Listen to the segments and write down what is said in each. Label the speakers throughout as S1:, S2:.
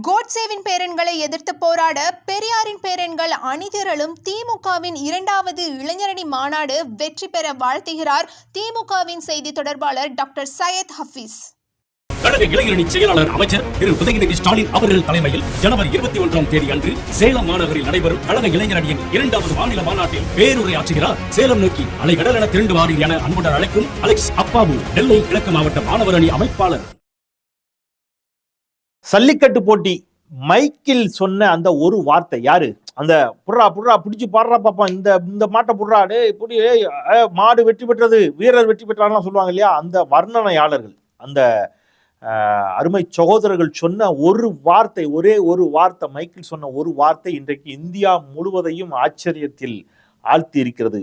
S1: கோட்சேவின் பேரன்களை எதிர்த்து போராட பெரியாரின் பேரன்கள் அணிதிரளும் திமுகவின் இரண்டாவது இளைஞரணி மாநாடு வெற்றி பெற வாழ்த்துகிறார் திமுகவின் செய்தி தொடர்பாளர் டாக்டர் சையத் ஹஃபீஸ்.
S2: கழக இளைஞரணி செயலாளர் அமைச்சர் திரு உதயநிதி ஸ்டாலின் அவர்கள் தலைமையில் ஜனவரி இருபத்தி ஒன்றாம் தேதி அன்று சேலம் மாநகரில் நடைபெறும் கழக இளைஞரணியின் இரண்டாவது மாநில மாநாட்டில் பேருரை ஆற்றுகிறார் சேலம் நோக்கி அலைகடல் என திரண்டு வாரீர் என அன்புடன் அழைக்கும் அலெக்ஸ் அப்பாவு நெல்லை கிழக்கு மாவட்ட மாணவர் அணி அமைப்பாளர்
S3: சல்லிக்கட்டு போட்டி. மைக்கில் சொன்ன அந்த ஒரு வார்த்தை யாரு? அந்த புட்றா புட்றா பிடிச்சி பாடுறா பாப்பா. இந்த இந்த மாட்டை புட்றா டே இப்படி மாடு வெற்றி பெற்றது வீரர் வெற்றி பெற்றாங்கலாம் சொல்லுவாங்க இல்லையா? அந்த வர்ணனையாளர்கள் அந்த அருமை சகோதரர்கள் சொன்ன ஒரு வார்த்தை ஒரே ஒரு வார்த்தை மைக்கில் சொன்ன ஒரு வார்த்தை இன்றைக்கு இந்தியா முழுவதையும் ஆச்சரியத்தில் ஆழ்த்தி இருக்கிறது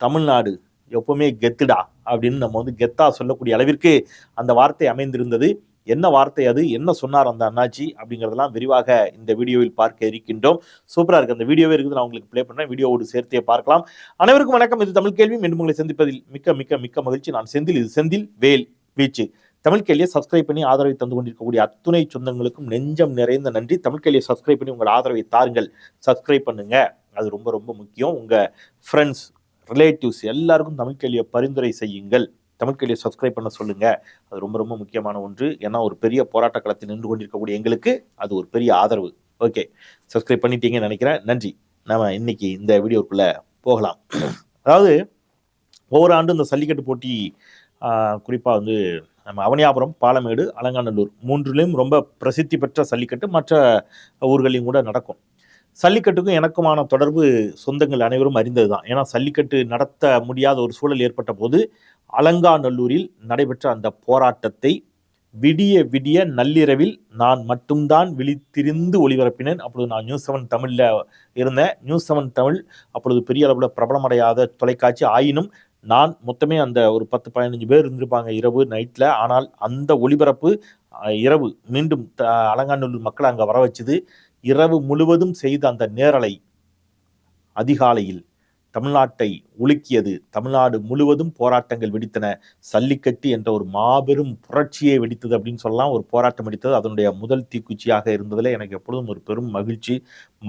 S3: தமிழ்நாடு எப்பவுமே கெத்துடா அப்படின்னு நம்ம வந்து கெத்தா சொல்லக்கூடிய அளவிற்கு அந்த வார்த்தை அமைந்திருந்தது. என்ன வார்த்தை அது? என்ன சொன்னார் அந்த அண்ணாச்சி? அப்படிங்கிறதெல்லாம் விரிவாக இந்த வீடியோவில் பார்க்க இருக்கின்றோம். சூப்பராக இருக்கு. அந்த வீடியோவே இருக்குது. நான் உங்களுக்கு ப்ளே பண்ணேன் வீடியோவோடு சேர்த்தே பார்க்கலாம். அனைவருக்கும் வணக்கம். இது தமிழ் கேள்வி. மீண்டும் உங்களை சந்திப்பதில் மிக்க மிக்க மிக்க மகிழ்ச்சி. நான் செந்தில். இது செந்தில் வேல் வீச்சு. தமிழ் கேள்வியை சப்ஸ்கிரைப் பண்ணி ஆதரவை தந்து கொண்டிருக்கக்கூடிய அத்துணை சொந்தங்களுக்கும் நெஞ்சம் நிறைந்த நன்றி. தமிழ் கேள்வியை சப்ஸ்கிரைப் பண்ணி உங்கள் ஆதரவை தாருங்கள். சப்ஸ்கிரைப் பண்ணுங்க. அது ரொம்ப ரொம்ப முக்கியம். உங்கள் ஃப்ரெண்ட்ஸ் ரிலேட்டிவ்ஸ் எல்லாருக்கும் தமிழ் கேள்வியை பரிந்துரை செய்யுங்கள். தமிழ் கேள்வியை சப்ஸ்கிரைப் பண்ண சொல்லுங்க. அது ரொம்ப ரொம்ப முக்கியமான ஒன்று. ஏன்னா ஒரு பெரிய போராட்ட களத்தில் நின்று கொண்டிருக்கக்கூடிய எங்களுக்கு அது ஒரு பெரிய ஆதரவு. ஓகே சப்ஸ்கிரைப் பண்ணிட்டீங்கன்னு நினைக்கிறேன். நன்றி. நம்ம இன்னைக்கு இந்த வீடியோக்குள்ளே போகலாம். அதாவது ஒவ்வொரு ஆண்டும் இந்த சல்லிக்கட்டு போட்டி குறிப்பாக வந்து நம்ம அவனியாபுரம் பாலமேடு அலங்காநல்லூர் மூன்றிலையும் ரொம்ப பிரசித்தி பெற்ற சல்லிக்கட்டு மற்ற ஊர்களையும் கூட நடக்கும். சல்லிக்கட்டுக்கும் எனக்குமான தொடர்பு சொந்தங்கள் அனைவரும் அறிந்தது தான் ஏன்னா சல்லிக்கட்டு நடத்த முடியாத ஒரு சூழல் ஏற்பட்ட போது அலங்காநல்லூரில் நடைபெற்ற அந்த போராட்டத்தை விடிய விடிய நள்ளிரவில் நான் மட்டும்தான் விழித்திருந்து ஒளிபரப்பினேன். அப்பொழுது நான் நியூஸ் செவன் தமிழில் இருந்தேன். நியூஸ் செவன் தமிழ் அப்பொழுது பெரிய அளவில் பிரபலமடையாத தொலைக்காட்சி ஆயினும் நான் மொத்தமே அந்த ஒரு பத்து பதினஞ்சு பேர் இருந்திருப்பாங்க இரவு நைட்டில் ஆனால் அந்த ஒளிபரப்பு இரவு மீண்டும் த- அலங்காநல்லூர் மக்களை அங்கே வர வச்சுது இரவு முழுவதும் செய்த அந்த நேரலை அதிகாலையில். தமிழ்நாட்டை உலுக்கியது. தமிழ்நாடு முழுவதும் போராட்டங்கள் வெடித்தன. சல்லிக்கட்டு என்ற ஒரு மாபெரும் புரட்சியை வெடித்தது அப்படின்னு சொல்லலாம். ஒரு போராட்டம் வெடித்தது. அதனுடைய முதல் தீக்குச்சியாக இருந்ததில் எனக்கு எப்பொழுதும் ஒரு பெரும் மகிழ்ச்சி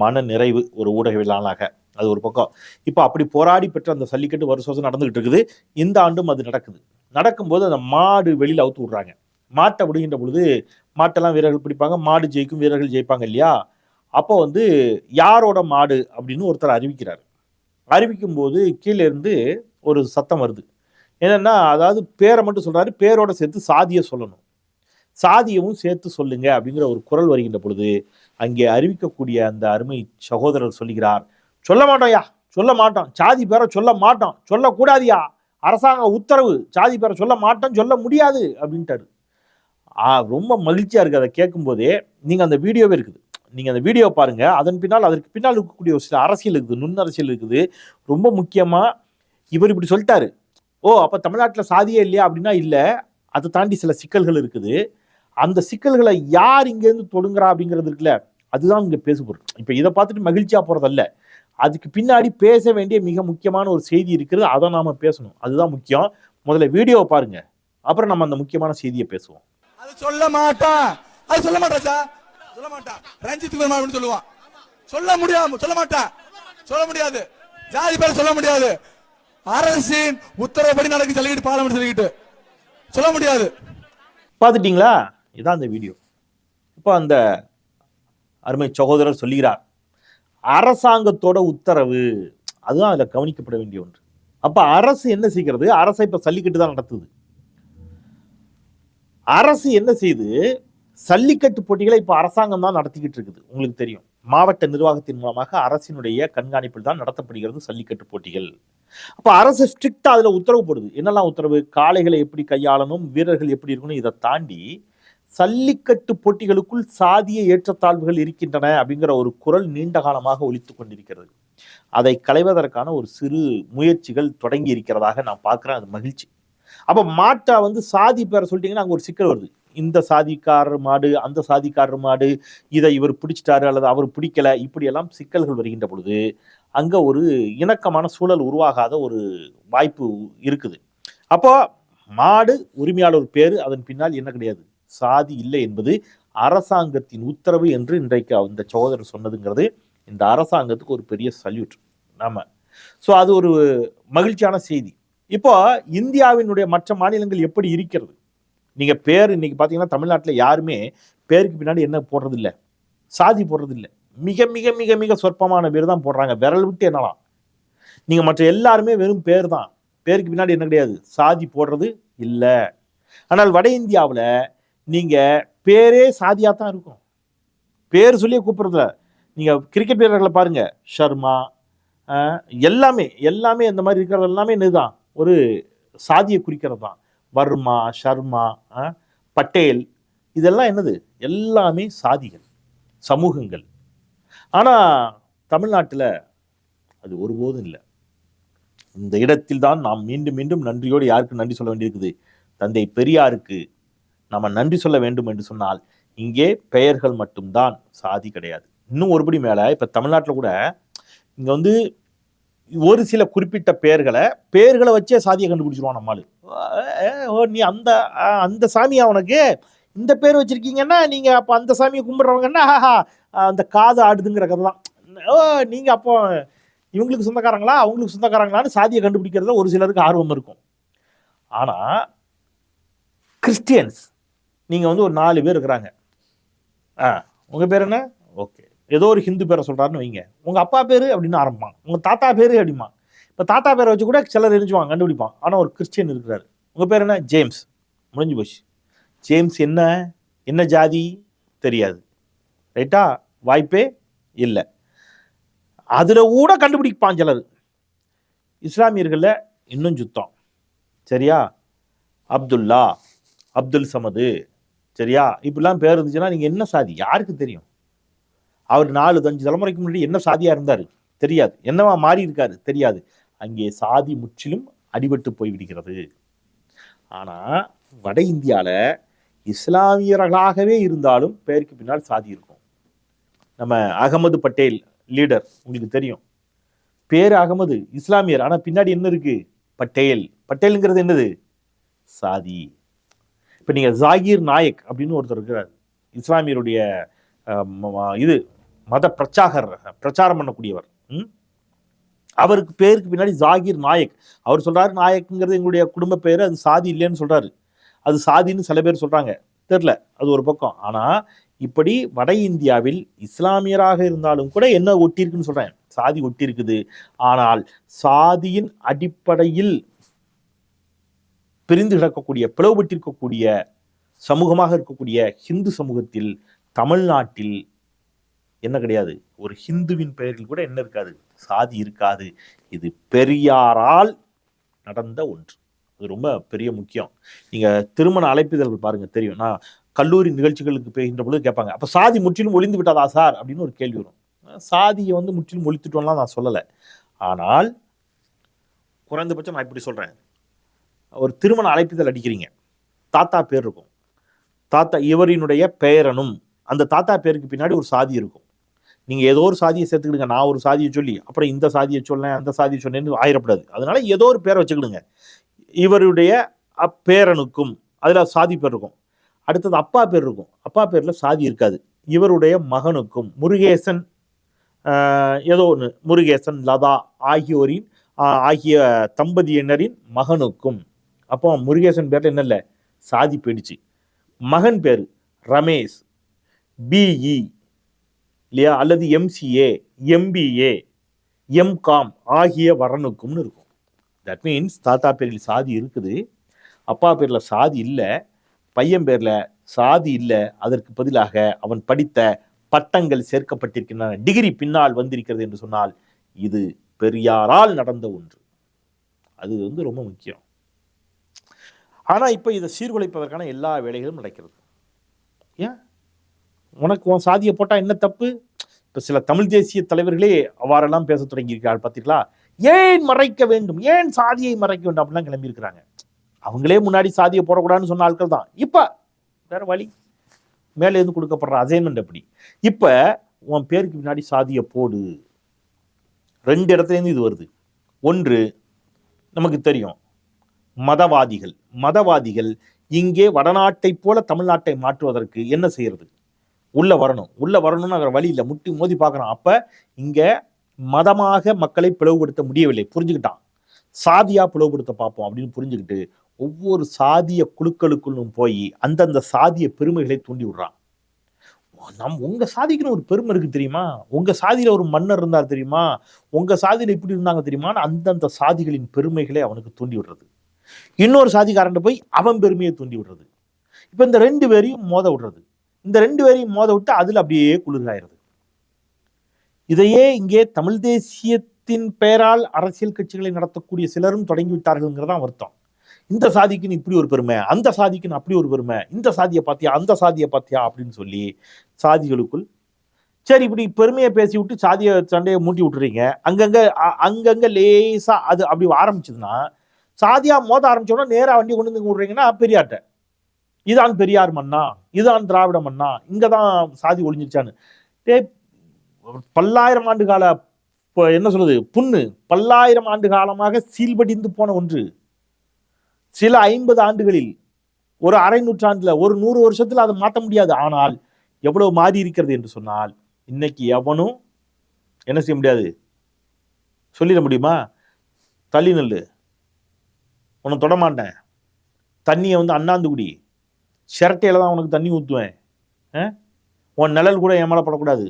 S3: மன நிறைவு ஒரு ஊடகவியலாளாக அது ஒரு பக்கம். இப்போ அப்படி போராடி பெற்ற அந்த சல்லிக்கட்டு வருஷம் வருஷம் நடந்துகிட்டு இருக்குது. இந்த ஆண்டும் அது நடக்குது. நடக்கும்போது அந்த மாடு வெளியில் அவுத்து விடுறாங்க. மாட்டை விடுகின்ற பொழுது மாட்டெல்லாம் வீரர்கள் பிடிப்பாங்க. மாடு ஜெயிக்கும் வீரர்கள் ஜெயிப்பாங்க இல்லையா? அப்போ வந்து யாரோட மாடு அப்படின்னு ஒருத்தர் அறிவிக்கிறார். அறிவிக்கும் போது கீழே இருந்து ஒரு சத்தம் வருது. என்னன்னா அதாவது பேரை மட்டும் சொல்கிறாரு பேரோட சேர்த்து சாதியை சொல்லணும். சாதியவும் சேர்த்து சொல்லுங்க அப்படிங்கிற ஒரு குரல் வருகின்ற பொழுது அங்கே அறிவிக்கக்கூடிய அந்த அருமை சகோதரர் சொல்லுகிறார் சொல்ல மாட்டோம்யா சொல்ல மாட்டோம். சாதி பேரை சொல்ல மாட்டோம். சொல்லக்கூடாதியா. அரசாங்க உத்தரவு சாதி பேரை சொல்ல மாட்டோம் சொல்ல முடியாது. அப்படின்ட்டாரு. ரொம்ப மகிழ்ச்சியாக இருக்குது அதை கேட்கும்போதே நீங்கள் அந்த வீடியோவே இருக்குது. நீங்கள் அந்த வீடியோ பாருங்கள் அதன் பின்னால் அதற்கு பின்னால் இருக்கக்கூடிய ஒரு சில அரசியல் இருக்குது. நுண் அரசியல் இருக்குது. ரொம்ப முக்கியமாக இவர் இப்படி சொல்லிட்டாரு. ஓ அப்போ தமிழ்நாட்டில் சாதியே இல்லையா? அப்படின்னா இல்லை. அதை தாண்டி சில சிக்கல்கள் இருக்குது. அந்த சிக்கல்களை யார் இங்கேருந்து தொடுங்குறா அப்படிங்கிறது இருக்குல்ல அதுதான் இங்கே பேசுபொருள் இப்போ இதை பார்த்துட்டு மகிழ்ச்சியாக போகிறதல்ல அதுக்கு பின்னாடி பேச வேண்டிய மிக முக்கியமான ஒரு செய்தி இருக்கிறது. அதை நாம் பேசணும். அதுதான் முக்கியம். முதல்ல வீடியோவை பாருங்கள் அப்புறம் நம்ம அந்த முக்கியமான செய்தியை பேசுவோம்.
S4: அது சொல்ல மாட்டான் அது சொல்ல மாட்டேன் சார். சொல்ல மாட்டான் ரஞ்சித் குமார் சொல்லுவான். சொல்ல முடியாது சொல்ல மாட்டான் சொல்ல முடியாது. ஜாதி பேர் சொல்ல முடியாது. அரசின் உத்தரவுப்படி நடக்கு சொல்லிட்டு பார்லமெண்ட் சொல்லிக்கிட்டு. சொல்ல முடியாது.
S3: பார்த்துட்டீங்களா? இதான் அந்த வீடியோ. இப்போ அந்த அருமை சகோதரர் சொல்லுகிறார். அரசாங்கத்தோட உத்தரவு. அதுதான் அதில் கவனிக்கப்பட வேண்டிய ஒன்று. அப்ப அரசு என்ன செய்கிறது? அரசை இப்ப சல்லிக்கிட்டு தான் நடத்துது. அரசு என்ன செய்யுது சல்லிக்கட்டு போட்டிகளை இப்போ அரசாங்கம் தான் நடத்திக்கிட்டு இருக்குது. உங்களுக்கு தெரியும். மாவட்ட நிர்வாகத்தின் மூலமாக அரசினுடைய கண்காணிப்பில் தான் நடத்தப்படுகிறது சல்லிக்கட்டு போட்டிகள். அப்போ அரசு ஸ்ட்ரிக்டாக அதில் உத்தரவு போடுது. என்னெல்லாம் உத்தரவு? காளைகளை எப்படி கையாளணும்? வீரர்கள் எப்படி இருக்கணும்? இதை தாண்டி சல்லிக்கட்டு போட்டிகளுக்குள் சாதிய ஏற்றத்தாழ்வுகள் இருக்கின்றன அப்படிங்கிற ஒரு குரல் நீண்ட காலமாக ஒழித்து கொண்டிருக்கிறது. அதை களைவதற்கான ஒரு சிறு முயற்சிகள் தொடங்கி இருக்கிறதாக நான் பார்க்குறேன். அது மகிழ்ச்சி. அப்போ மாட்டை வந்து சாதி பேரை சொல்லிட்டீங்கன்னா அங்கே ஒரு சிக்கல் வருது. இந்த சாதிக்காரர் மாடு அந்த சாதிக்காரர் மாடு இதை இவர் பிடிச்சிட்டாரு அல்லது அவர் பிடிக்கல இப்படியெல்லாம் சிக்கல்கள் வருகின்ற பொழுது அங்கே ஒரு இணக்கமான சூழல் உருவாகாத ஒரு வாய்ப்பு இருக்குது. அப்போ மாடு உரிமையாளர் பேர் அதன் பின்னால் என்ன கிடையாது? சாதி இல்லை என்பது அரசாங்கத்தின் உத்தரவு என்று இன்றைக்கு அந்த சகோதரர் சொன்னதுங்கிறது இந்த அரசாங்கத்துக்கு ஒரு பெரிய சல்யூட் நாம ஸோ அது ஒரு மகிழ்ச்சியான செய்தி. இப்போ இந்தியாவினுடைய மற்ற மாநிலங்கள் எப்படி இருக்கிறது? நீங்கள் பேர் இன்னைக்கு பார்த்தீங்கன்னா தமிழ்நாட்டில் யாருமே பேருக்கு பின்னாடி என்ன போடுறதில்ல. சாதி போடுறதில்ல. மிக மிக மிக மிக சொற்பமான பேர் தான் போடுறாங்க. விரல் விட்டு என்னலாம் நீங்கள் மற்ற எல்லாருமே வெறும் பேர் தான். பேருக்கு பின்னாடி என்ன கிடையாது. சாதி போடுறது இல்லை. ஆனால் வட இந்தியாவில் நீங்கள் பேரே சாதியாக தான் இருக்கும். பேர் சொல்லி கூப்பிட்றதுல நீங்கள் கிரிக்கெட் வீரர்களை பாருங்கள் ஷர்மா எல்லாமே எல்லாமே இந்த மாதிரி இருக்கிறது எல்லாமே இதுதான் ஒரு சாதியை குறிக்கிறது தான் வர்மா ஷர்மா பட்டேல் இதெல்லாம் என்னது? எல்லாமே சாதிகள் சமூகங்கள். ஆனால் தமிழ்நாட்டில் அது ஒருபோதும் இல்லை. இந்த இடத்தில் தான் நாம் மீண்டும் மீண்டும் நன்றியோடு யாருக்கு நன்றி சொல்ல வேண்டியிருக்குது? தந்தை பெரியாருக்கு. நம்ம நன்றி சொல்ல வேண்டும் என்று சொன்னால் இங்கே பெயர்கள் மட்டும்தான் சாதி கிடையாது. இன்னும் ஒருபடி மேலே இப்போ தமிழ்நாட்டில் கூட இங்கே வந்து ஒரு சில குறிப்பிட்ட பெயர்களை பெயர்களை வச்சே சாதியை கண்டுபிடிச்சிருவான் நம்மால் ஓ நீ அந்த அந்த சாமியா உனக்கு? இந்த பேர் வச்சுருக்கீங்கன்னா நீங்கள் அப்போ அந்த சாமியை கும்பிட்றவங்கன்னா அந்த காது ஆடுதுங்கிற கதை தான். ஓ நீங்கள் அப்போ இவங்களுக்கு சொந்தக்காரங்களா? அவங்களுக்கு சொந்தக்காரங்களான்னு சாதியை கண்டுபிடிக்கிறதுல ஒரு சிலருக்கு ஆர்வம் இருக்கும். ஆனால் கிறிஸ்டியன்ஸ் நீங்கள் வந்து ஒரு நாலு பேர் இருக்கிறாங்க. ஆ உங்கள் பேர் என்ன? ஓகே. ஏதோ ஒரு ஹிந்து பேரை சொல்கிறாருன்னு வைங்க. உங்கள் அப்பா பேர் அப்படின்னு ஆரம்பிப்பான் உங்கள் தாத்தா பேர் அப்படிமா இப்போ தாத்தா பேரை வச்சு கூட சிலர் எரிஞ்சுவாங்க கண்டுபிடிப்பான் ஆனால் ஒரு கிறிஸ்டியன் இருக்கிறாரு. உங்கள் பேர் என்ன? ஜேம்ஸ். முடிஞ்சு போச்சு. ஜேம்ஸ் என்ன? என்ன ஜாதி? தெரியாது. ரைட்டா வாய்ப்பே இல்லை. அதில் கூட கண்டுபிடிப்பான் சிலர். இஸ்லாமியர்களில் இன்னும் சுத்தம். சரியா? அப்துல்லா அப்துல் சமது. சரியா? இப்படிலாம் பேர் இருந்துச்சுன்னா நீங்கள் என்ன சாதி? யாருக்கு தெரியும்? அவர் நாலு அஞ்சு தலைமுறைக்கு முன்னாடி என்ன சாதியாக இருந்தார்? தெரியாது. என்னவா மாறி இருக்காரு? தெரியாது. அங்கே சாதி முற்றிலும் அடிபட்டு போய் விடுகிறது. வட இந்தியாவில் இஸ்லாமியர்களாகவே இருந்தாலும் பெயருக்கு பின்னால் சாதி இருக்கும். நம்ம அகமது பட்டேல் லீடர் உங்களுக்கு தெரியும். பேர் அகமது இஸ்லாமியர். ஆனால் பின்னாடி என்ன இருக்குது பட்டேல். பட்டேலுங்கிறது என்னது? சாதி. இப்போ நீங்கள் ஜாகீர் நாயக் அப்படின்னு ஒருத்தர் இருக்கிறார். இஸ்லாமியருடைய இது மத பிரச்சாகர் பிரச்சாரம் பண்ணக்கூடியவர். ம்? அவருக்கு பேருக்கு பின்னாடி ஜாகிர் நாயக். அவர் சொல்றாரு நாயக்ங்கிறது எங்களுடைய குடும்ப பேர் அது சாதி இல்லைன்னு சொல்றாரு. அது சாதின்னு சில பேர் சொல்றாங்க. தெரில அது ஒரு பக்கம். ஆனா இப்படி வட இந்தியாவில் இஸ்லாமியராக இருந்தாலும் கூட என்ன ஒட்டியிருக்குன்னு சொல்றேன். சாதி ஒட்டியிருக்குது ஆனால் சாதியின் அடிப்படையில் பிரிந்து கிடக்கக்கூடிய பிளவுபட்டிருக்கக்கூடிய சமூகமாக இருக்கக்கூடிய ஹிந்து சமூகத்தில் தமிழ்நாட்டில் என்ன கிடையாது? ஒரு ஹிந்துவின் பெயரில் கூட என்ன இருக்காது? சாதி இருக்காது. இது பெரியாரால் நடந்த ஒன்று. அது ரொம்ப பெரிய முக்கியம். நீங்கள் திருமண அழைப்பிதழ்கள் பாருங்க தெரியும். நான் கல்லூரி நிகழ்ச்சிகளுக்கு போகின்ற பொழுது கேட்பாங்க அப்போ சாதி முற்றிலும் ஒளிந்து விட்டதா சார்? அப்படின்னு ஒரு கேள்வி வரும். சாதியை வந்து முற்றிலும் ஒழித்துட்டோம்லாம் நான் சொல்லலை. ஆனால் குறைந்தபட்சம் நான் இப்படி சொல்றேன். ஒரு திருமண அழைப்பிதழ் அடிக்கிறீங்க. தாத்தா பேர் இருக்கும். தாத்தா இவரினுடைய பெயரனும் அந்த தாத்தா பேருக்கு பின்னாடி ஒரு சாதி இருக்கும். நீங்கள் ஏதோ ஒரு சாதியை சேர்த்துக்கிடுங்க. நான் ஒரு சாதியை சொல்லி அப்புறம் இந்த சாதியை சொன்னேன் அந்த சாதியை சொன்னேன்னு ஆயிடப்படாது அதனால ஏதோ ஒரு பேரை வச்சுக்கிடுங்க. இவருடைய அப்பேரனுக்கும் அதில் சாதி பேர் இருக்கும். அடுத்தது அப்பா பேர் இருக்கும். அப்பா பேரில் சாதி இருக்காது. இவருடைய மகனுக்கும் முருகேசன் ஏதோ ஒன்று முருகேசன் லதா ஆகியோரின் ஆகிய தம்பதியினரின் மகனுக்கும் அப்போ முருகேசன் பேரில் என்ன இல்லை சாதி போயிடுச்சு. மகன் பேர் ரமேஷ். பிஇ இல்லையா? அல்லது எம்சிஏ எம்பிஏ எம்காம் ஆகிய வரணுக்கும்னு இருக்கும். தட் மீன்ஸ் தாத்தா பேரில் சாதி இருக்குது. அப்பா பேரில் சாதி இல்லை. பையன் பேரில் சாதி இல்லை. அதற்கு பதிலாக அவன் படித்த பட்டங்கள் சேர்க்கப்பட்டிருக்கின்றன. டிகிரி பின்னால் வந்திருக்கிறது என்று சொன்னால் இது பெரியாரால் நடந்த ஒன்று. அது வந்து ரொம்ப முக்கியம். ஆனால் இப்போ இதை சீர்குலைப்பதற்கான எல்லா வேலைகளும் நடக்கிறது. ஏன்? உனக்கு உன் சாதியை போட்டால் என்ன தப்பு? இப்போ சில தமிழ் தேசிய தலைவர்களே அவ்வாறெல்லாம் பேச தொடங்கியிருக்கிறார் பார்த்தீங்களா ஏன் மறைக்க வேண்டும்? ஏன் சாதியை மறைக்க வேண்டும்? அப்படிலாம் கிளம்பியிருக்கிறாங்க. அவங்களே முன்னாடி சாதியை போடக்கூடாதுன்னு சொன்ன ஆட்கள் தான். இப்போ வேற வழி. மேலே இருந்து கொடுக்கப்படுற அசைன்மெண்ட் அப்படி இப்போ உன் பேருக்கு பின்னாடி சாதியை போடு. ரெண்டு இடத்துல இருந்து இது வருது. ஒன்று நமக்கு தெரியும் மதவாதிகள் மதவாதிகள் இங்கே வடநாட்டை போல தமிழ்நாட்டை மாற்றுவதற்கு என்ன செய்யறது? உள்ளே வரணும். உள்ளே வரணும்னு அவர் வழி இல்லை. முட்டி மோதி பார்க்குறோம் அப்போ இங்கே மதமாக மக்களை பிளவுபடுத்த முடியவில்லை. புரிஞ்சுக்கிட்டான். சாதியாக பிளவுபடுத்த பார்ப்போம் அப்படின்னு புரிஞ்சுக்கிட்டு ஒவ்வொரு சாதிய குழுக்களுக்குள்ளும் போய் அந்தந்த சாதிய பெருமைகளை தூண்டி விடுறான். நம் உங்கள் சாதிக்குன்னு ஒரு பெருமை இருக்குது தெரியுமா? உங்கள் சாதியில் ஒரு மன்னர் இருந்தார் தெரியுமா? உங்கள் சாதியில் இப்படி இருந்தாங்க தெரியுமான்னு அந்தந்த சாதிகளின் பெருமைகளை அவனுக்கு தூண்டி விடுறது. இன்னொரு சாதிக்காரன் போய் அவன் பெருமையை தூண்டி விடுறது. இப்போ இந்த ரெண்டு பேரையும் மோத விடுறது. இந்த ரெண்டு பேரையும் மோத விட்டு அதில் அப்படியே குளிர்காயிருது இதையே இங்கே தமிழ் தேசியத்தின் பெயரால் அரசியல் கட்சிகளை நடத்தக்கூடிய சிலரும் தொடங்கி தான் வருத்தம். இந்த சாதிக்குன்னு இப்படி ஒரு பெருமை அந்த சாதிக்குன்னு அப்படி ஒரு பெருமை இந்த சாதியை பார்த்தியா அந்த சாதியை பார்த்தியா அப்படின்னு சொல்லி சாதிகளுக்குள் சரி இப்படி பெருமையை பேசி விட்டு சாதிய சண்டையை மூட்டி விட்டுறீங்க. அங்கங்கே அ- லேசாக அது அப்படி ஆரம்பிச்சதுன்னா சாதியாக மோத ஆரம்பிச்சோன்னா நேராக வண்டி கொண்டு வந்து விடுறீங்கன்னா பெரியார்ட்ட இதான் பெரியார் இதுதான் திராவிடம் திராவிட மண்ணா? இங்கதான் சாதி ஒளிஞ்சிருச்சான்னு பல்லாயிரம் ஆண்டு கால இப்போ என்ன சொல்றது? புண்ணு. பல்லாயிரம் ஆண்டு காலமாக சீல்படிந்து போன ஒன்று. சில ஐம்பது ஆண்டுகளில் ஒரு அரை நூற்றாண்டுல ஒரு நூறு வருஷத்துல அதை மாற்ற முடியாது. ஆனால் எவ்வளவு மாறி இருக்கிறது என்று சொன்னால் இன்னைக்கு எவனும் என்ன செய்ய முடியாது? சொல்லிட முடியுமா? தள்ளி நெல் உன்னை தொடமாட்டேன் தண்ணியை வந்து அண்ணாந்து குடி. சிரட்டையில தான் உனக்கு தண்ணி ஊற்றுவேன் உன் நிழல் கூட என் மேலே படக்கூடாது.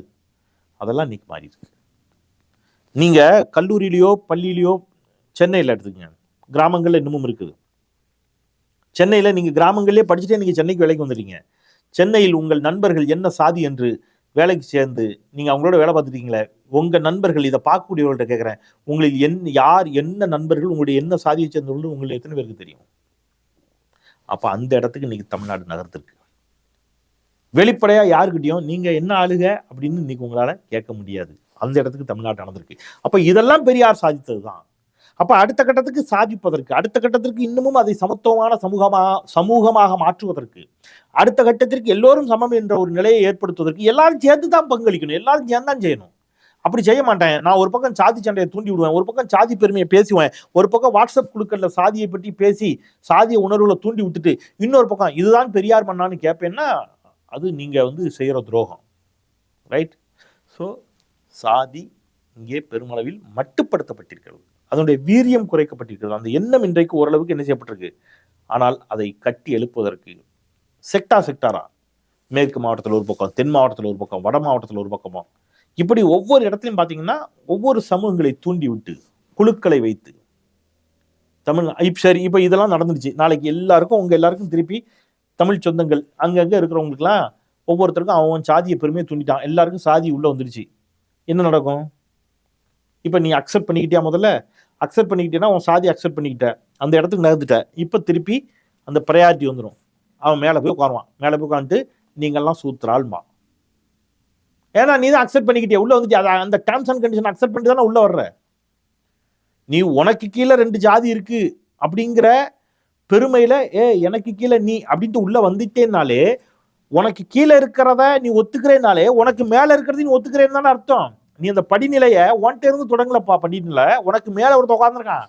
S3: அதெல்லாம் இன்னைக்கு மாறி இருக்கு. நீங்கள் கல்லூரியிலையோ பள்ளியிலையோ சென்னையில் எடுத்துக்கங்க. கிராமங்களில் இன்னமும் இருக்குது. சென்னையில் நீங்கள் கிராமங்கள்லேயே படிச்சுட்டே நீங்கள் சென்னைக்கு வேலைக்கு வந்துடுறீங்க சென்னையில் உங்கள் நண்பர்கள் என்ன சாதி என்று வேலைக்கு சேர்ந்து நீங்கள் அவங்களோட வேலை பார்த்துட்டீங்களே உங்கள் நண்பர்கள் இதை பார்க்கக்கூடியவர்கள்ட்ட கேட்குறேன் உங்களுக்கு என் யார் என்ன நண்பர்கள் உங்களுடைய என்ன சாதியை சேர்ந்தவர்கள் உங்களுக்கு எத்தனை பேருக்கு தெரியும்? அப்போ அந்த இடத்துக்கு இன்றைக்கி தமிழ்நாடு நகர்த்திருக்கு வெளிப்படையாக யாருக்கிட்டையும் நீங்கள் என்ன ஆளுக அப்படின்னு இன்னைக்கு உங்களால் கேட்க முடியாது. அந்த இடத்துக்கு தமிழ்நாடு நடந்திருக்கு. அப்போ இதெல்லாம் பெரியார் சாதித்தது தான் அப்போ அடுத்த கட்டத்துக்கு சாதிப்பதற்கு அடுத்த கட்டத்திற்கு இன்னமும் அதை சமத்துவமான சமூகமாக சமூகமாக மாற்றுவதற்கு அடுத்த கட்டத்திற்கு எல்லோரும் சமம் என்ற ஒரு நிலையை ஏற்படுத்துவதற்கு எல்லாரும் சேர்ந்து தான் பங்களிக்கணும். எல்லாரும் சேர்ந்து தான் செய்யணும். அப்படி செய்ய மாட்டேன். நான் ஒரு பக்கம் சாதி சண்டையை தூண்டி விடுவேன் ஒரு பக்கம் சாதி பெருமையை பேசுவேன் ஒரு பக்கம் வாட்ஸ்அப் குழுக்கள்ல சாதியை பற்றி பேசி சாதிய உணர்வுல தூண்டி விட்டுட்டு இன்னொரு பக்கம் இதுதான் பெரியார் பண்ணான்னு கேட்பேன்னா அது நீங்க வந்து செய்யற துரோகம். ரைட் ஸோ சாதி இங்கே பெருமளவில் மட்டுப்படுத்தப்பட்டிருக்கிறது. அதனுடைய வீரியம் குறைக்கப்பட்டிருக்கிறது. அந்த எண்ணம் இன்றைக்கு ஓரளவுக்கு என்ன செய்யப்பட்டிருக்கு? ஆனால் அதை கட்டி எழுப்புவதற்கு செக்டா செக்டாரா மேற்கு மாவட்டத்தில் ஒரு பக்கம் தென் மாவட்டத்தில் ஒரு பக்கம் வட மாவட்டத்தில் ஒரு பக்கமாக இப்படி ஒவ்வொரு இடத்துலையும் பார்த்தீங்கன்னா ஒவ்வொரு சமூகங்களை தூண்டி விட்டு குழுக்களை வைத்து. தமிழ் இப்ப சரி இப்போ இதெல்லாம் நடந்துருச்சு நாளைக்கு எல்லாருக்கும் உங்கள் எல்லாருக்கும் திருப்பி தமிழ் சொந்தங்கள் அங்கங்கே இருக்கிறவங்களுக்குலாம் ஒவ்வொருத்தருக்கும் அவன் சாதியை பெருமையை தூண்டிட்டான். எல்லாருக்கும் சாதி உள்ளே வந்துருச்சு என்ன நடக்கும்? இப்போ நீ அக்செப்ட் பண்ணிக்கிட்டியா முதல்ல? அக்செப்ட் பண்ணிக்கிட்டேன்னா உன் சாதி அக்செப்ட் பண்ணிக்கிட்ட. அந்த இடத்துக்கு நகர்ந்துட்ட. இப்போ திருப்பி அந்த ப்ரையாரிட்டி வந்துடும் அவன் மேலே போய் உட்காருவான். மேலே போய் உட்காந்துட்டு நீங்கள்லாம் சூத்துறாள்மா ஏன்னா நீ தான் அக்செப்ட் பண்ணிக்கிட்டே உள்ள வந்துட்டு அதை அந்த டேர்ம்ஸ் அண்ட் கண்டிஷன் அக்செப்ட் பண்ணிட்டு தானே உள்ள வர்ற. நீ உனக்கு கீழே ரெண்டு ஜாதி இருக்கு அப்படிங்கிற பெருமையில ஏ எனக்கு கீழே நீ அப்படின்ட்டு உள்ள வந்துட்டேனாலே உனக்கு கீழே இருக்கிறத நீ ஒத்துக்கிறேனாலே உனக்கு மேல இருக்கிறது நீ ஒத்துக்கிறேன்னு தானே அர்த்தம். நீ அந்த படிநிலையை உன்கிட்ட இருந்து தொடங்கலப்பா பண்ணிட்டுல உனக்கு மேல ஒருத்த உட்காந்துருக்கான்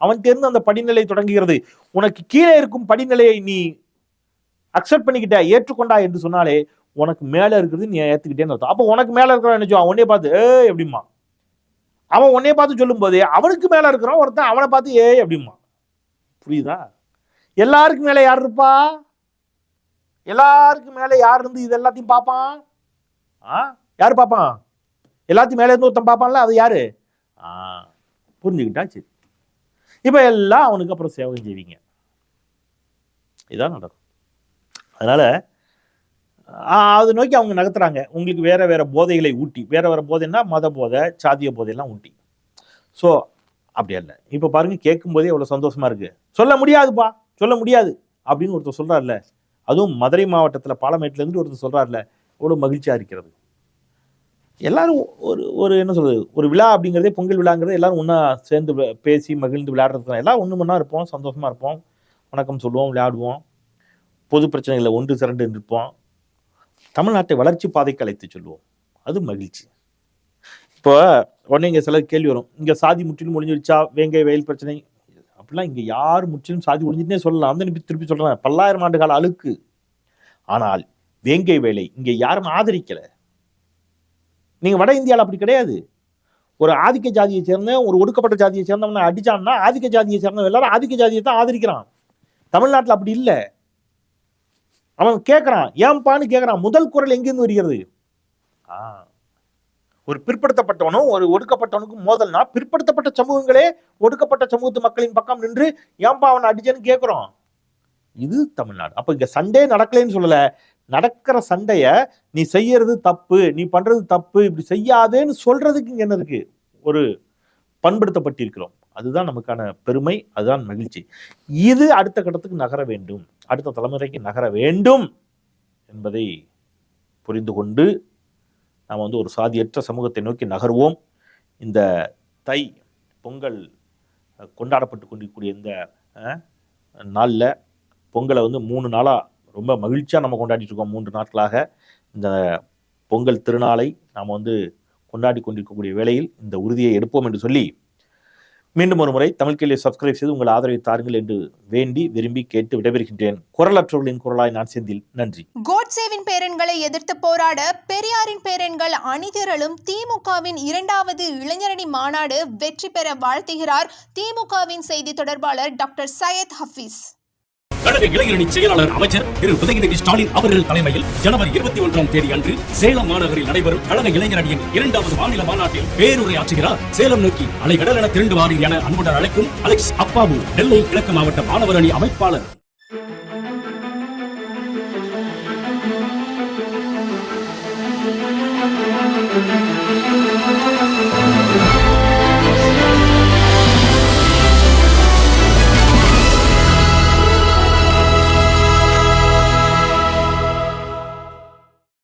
S3: அவன்கிட்ட இருந்து அந்த படிநிலை தொடங்குகிறது. உனக்கு கீழே இருக்கும் படிநிலையை நீ அக்செப்ட் பண்ணிக்கிட்ட ஏற்றுக்கொண்டா என்று சொன்னாலே உனக்கு மேலே இருக்கிறது நீ ஏத்துக்கிட்டேன்னு அர்த்தம். அப்போ உனக்கு மேலே இருக்கிறவன் என்ன அவன் உன்னைய பார்த்து ஏ எப்படிமா அவன் உன்னைய பார்த்து சொல்லும்போது அவனுக்கு மேலே இருக்கிறான் ஒருத்தன் அவனை பார்த்து ஏ எப்படிமா புரியுதா? எல்லாருக்கும் மேலே யார் இருப்பா? எல்லாருக்கும் மேலே யார் இருந்து இது எல்லாத்தையும் பார்ப்பான்? ஆ? யார் பார்ப்பான்? எல்லாத்தையும் மேலே இருந்து ஒருத்தன் பார்ப்பான்ல அது யாரு? ஆ. புரிஞ்சுக்கிட்டா? சரி. இப்போ எல்லாம் அவனுக்கு அப்புறம் சேவகம் செய்வீங்க. இதான் நடக்கும். அதனால அது நோக்கி அவங்க நகர்த்துறாங்க. உங்களுக்கு வேற வேற போதைகளை ஊட்டி. வேற வேற போதைன்னா மத போதை சாதிய போதையெல்லாம் ஊட்டி. ஸோ அப்படி அல்ல. இப்போ பாருங்க கேட்கும் போதே எவ்வளோ சந்தோஷமா இருக்கு. சொல்ல முடியாதுப்பா. சொல்ல முடியாது. அப்படின்னு ஒருத்தர் சொல்றாருல்ல. அதுவும் மதுரை மாவட்டத்தில் பாலமேட்டிலேருந்து ஒருத்தர் சொல்றாருல எவ்வளோ மகிழ்ச்சியாக இருக்கிறது. எல்லாரும் ஒரு ஒரு என்ன சொல்றது? ஒரு விழா அப்படிங்கிறதே பொங்கல் விழாங்கிறதே எல்லாரும் ஒன்றா சேர்ந்து பேசி மகிழ்ந்து விளையாடுறது எல்லாம் ஒன்று ஒன்றா இருப்போம். சந்தோஷமா இருப்போம். வணக்கம் சொல்லுவோம் விளையாடுவோம். பொது பிரச்சனைகளை ஒன்று திரண்டு நிற்போம். தமிழ்நாட்டை வளர்ச்சி பாதைக்கு அழைத்து சொல்லுவோம் அது மகிழ்ச்சி. இப்போ உடனே இங்கே சில கேள்வி வரும். இங்கே சாதி முற்றிலும் ஒழிஞ்சிருச்சா? வேங்கை வெயில் பிரச்சனை. அப்படிலாம் இங்கே யார் முற்றிலும் சாதி ஒழிஞ்சுட்டே சொல்லலாம். வந்து திருப்பி திருப்பி சொல்கிறேன் பல்லாயிரம் ஆண்டு கால அழுக்கு. ஆனால் வேங்கை வேலை இங்கே யாரும் ஆதரிக்கலை. நீங்கள் வட இந்தியாவில் அப்படி கிடையாது. ஒரு ஆதிக்க ஜாதியை சேர்ந்த ஒரு ஒடுக்கப்பட்ட ஜாதியை சேர்ந்தவனை அடிச்சான்னா ஆதிக்க ஜாதியை சேர்ந்தவன் எல்லாரும் ஆதிக்க ஜாதியை தான் ஆதரிக்கிறான். தமிழ்நாட்டில் அப்படி இல்லை. அவன் கேட்கறான் ஏன்பான்னு கேட்கறான் முதல் குரல் எங்கிருந்து வருகிறது? ஒரு பிற்படுத்தப்பட்டவனும் ஒரு ஒடுக்கப்பட்டவனுக்கும் மோதல்னா பிற்படுத்தப்பட்ட சமூகங்களே ஒடுக்கப்பட்ட சமூகத்து மக்களின் பக்கம் நின்று ஏன்பா அவனை அடிச்சேன்னு கேட்கிறோம் இது தமிழ்நாடு. அப்ப இங்க சண்டே நடக்கலைன்னு சொல்லல. நடக்கிற சண்டைய நீ செய்யறது தப்பு நீ பண்றது தப்பு இப்படி செய்யாதேன்னு சொல்றதுக்கு இங்க என்ன இருக்கு? ஒரு பண்படுத்தப்பட்டிருக்கிறோம். அதுதான் நமக்கான பெருமை அதுதான் மகிழ்ச்சி. இது அடுத்த கட்டத்துக்கு நகர வேண்டும். அடுத்த தலைமுறைக்கு நகர வேண்டும் என்பதை புரிந்து கொண்டு நாம் வந்து ஒரு சாதியற்ற சமூகத்தை நோக்கி நகர்வோம். இந்த தை பொங்கல் கொண்டாடப்பட்டு கொண்டிருக்கக்கூடிய இந்த நாளில் பொங்கலை வந்து மூணு நாளாக ரொம்ப மகிழ்ச்சியாக நம்ம கொண்டாடிட்டு இருக்கோம் மூன்று நாட்களாக. இந்த பொங்கல் திருநாளை நாம் வந்து கொண்டாடி கொண்டிருக்கக்கூடிய வேளையில் இந்த உறுதியை எடுப்போம் என்று சொல்லி மீண்டும் ஒரு முறை தமிழ் கேள்வியை சப்ஸ்கிரைப் செய்து உங்கள் ஆதரவை தாருங்கள் என்று வேண்டி விரும்பி கேட்டு விடைபெறுகின்றேன். குரலற்றவர்களின் குரலாய் நான் செந்தில். நன்றி.
S1: கோட்சேவின் பேரன்களை எதிர்த்து போராட பெரியாரின் பேரன்கள் அணிதிரளும் திமுகவின் இரண்டாவது இளைஞரணி மாநாடு வெற்றி பெற வாழ்த்துகிறார் திமுகவின் செய்தி தொடர்பாளர் டாக்டர் சையத் ஹஃபீஸ்.
S2: கழக இளைஞரணி செயலாளர் அமைச்சர் திரு உதயநிதி ஸ்டாலின் அவர்கள் தலைமையில் ஜனவரி இருபத்தி ஒன்றாம் தேதி அன்று சேலம் மாநகரில் நடைபெறும் கழக இளைஞரணியின் இரண்டாவது மாநில மாநாட்டில் பேருரையாற்றுகிறார். சேலம் நோக்கி அலைகடல் என திரண்டு வாரீர் என அன்புடன் அழைக்கும் அலெக்ஸ் அப்பாவு டெல்லி கிழக்கு மாவட்ட மாணவர் அணி அமைப்பாளர்